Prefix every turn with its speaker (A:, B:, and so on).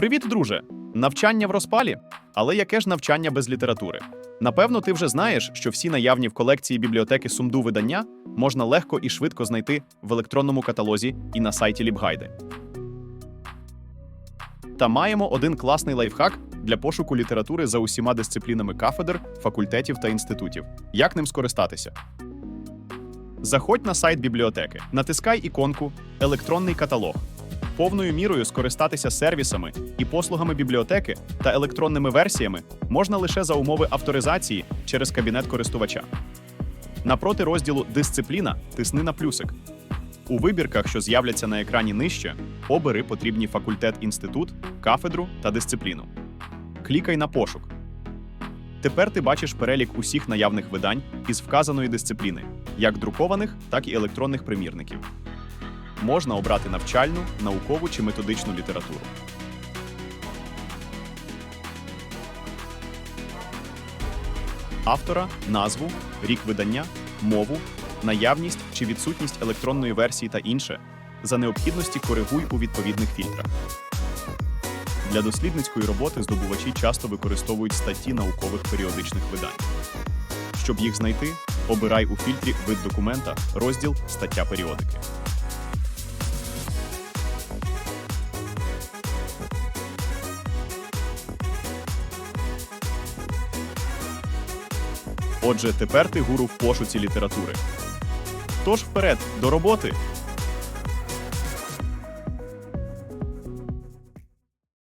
A: Привіт, друже! Навчання в розпалі? Але яке ж навчання без літератури? Напевно, ти вже знаєш, що всі наявні в колекції бібліотеки сумду видання можна легко і швидко знайти в електронному каталозі і на сайті Лібгайди. Та маємо один класний лайфхак для пошуку літератури за усіма дисциплінами кафедр, факультетів та інститутів. Як ним скористатися? Заходь на сайт бібліотеки, натискай іконку Електронний каталог. Повною мірою скористатися сервісами і послугами бібліотеки та електронними версіями можна лише за умови авторизації через кабінет користувача. Напроти розділу Дисципліна тисни на плюсик. У вибірках, що з'являться на екрані нижче, обери потрібні факультет, інститут, кафедру та дисципліну. Клікай на пошук. Тепер ти бачиш перелік усіх наявних видань із вказаної дисципліни, як друкованих, так і електронних примірників. Можна обрати навчальну, наукову чи методичну літературу. Автора, назву, рік видання, мову, наявність чи відсутність електронної версії та інше. За необхідності коригуй у відповідних фільтрах. Для дослідницької роботи здобувачі часто використовують статті наукових періодичних видань. Щоб їх знайти, обирай у фільтрі вид документа, розділ Стаття періодики. Отже, тепер ти гуру в пошуці літератури. Тож вперед, до роботи!